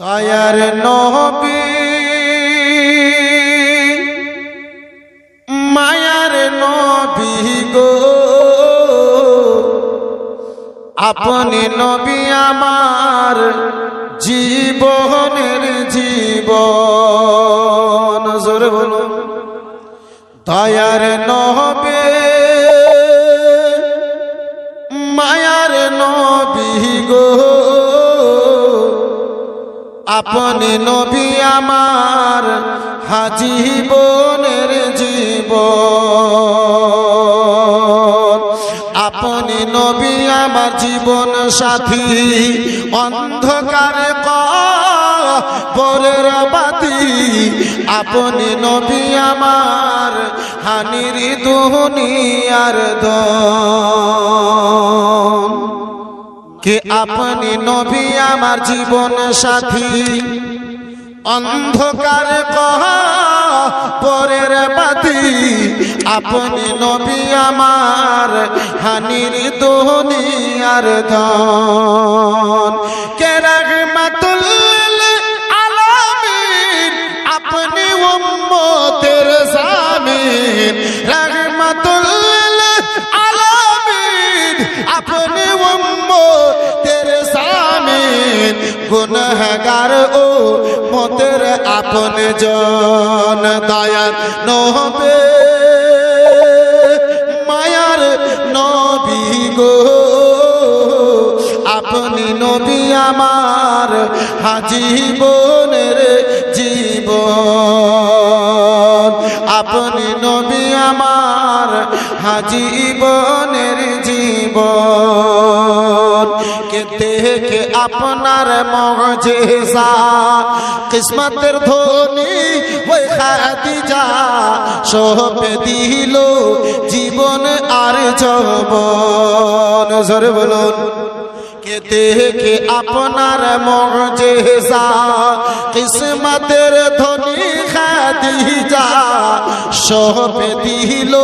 দয়ার নবী, মায়ার নবী গো। আপনি নবী আমার জীবনের জীবন। জোরে বলুন। দয়ার নবে, মায়ার নবী গো। আপনি নবী আমার হাজীবনের জীবন। আপনি নবী আমার জীবন সাথী, অন্ধকার পরের বাতি। আপনি নবী আমার হানির দুনিয়ার দন। কে আপনি নবী আমার জীবন সাথী? অন্ধকার কহ পরের বাতি, আপনি নবী আমার হানির দুনিয়ার ধন। কে রহমাতুল আপনি গুনহগার ও মতের আপন জন দয়ার নহবে। মায়ার নবী গো, আপনি নবী আমার হাজীবনের জীবন। আপনি নবী আমার হাজি হাজীবনের জীবন। কে দেখে আপনার মজেসা কিসমতের ধনী ওই খাদিজা সব দিল জীবন আর যবন। জোরে বলুন। দেখে আপনার মজেসা কিসমতের ধনী খাদিজা সহপে দিল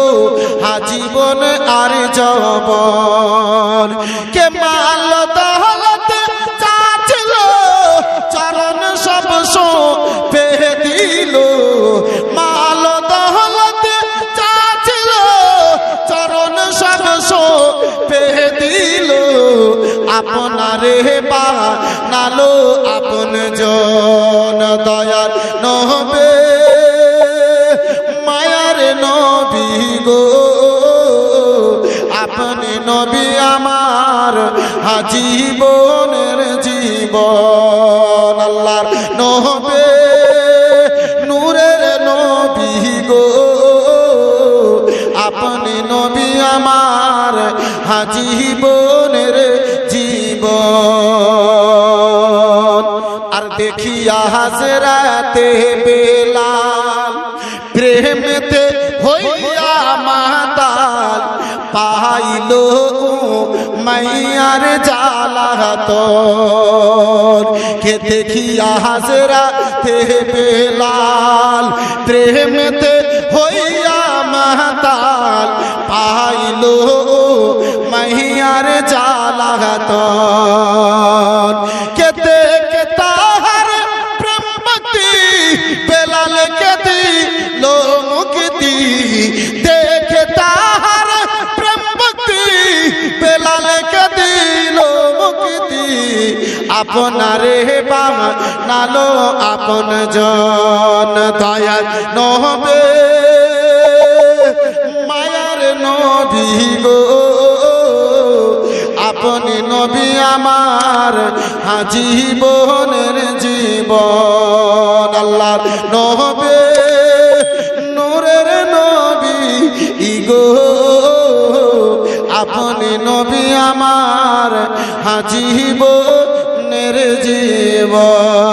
হাজীবন আর যবন আপনারে বা নালো আপন জন দয়াল নহবে মায়ার নবী গো। আপনি নবী আমার হাজীবনের জীবন, আল্লাহর নহবে নূরের নবী গো। আপনি নবী আমার হাজীবনের জীবন আর দেখিয়া হাজরাতে বেলাল প্রেমেতে হইয়া মাতাল পাইল মাইয়ার জালাত কে দেখিয়া হাজরাতে বেলাল প্রেমেতে হইয়া মাতাল পাইল মাইয়ার জালাত আপনারে বাবা নালো আপন জন দয়াল নহবে মায়ার নবী গো, আপনি নবী আমার হাজীবনের জীবন। আল্লাহর নহবে নূরের নবী ইগো আপনি নবী আমার হাজীবনের জীবন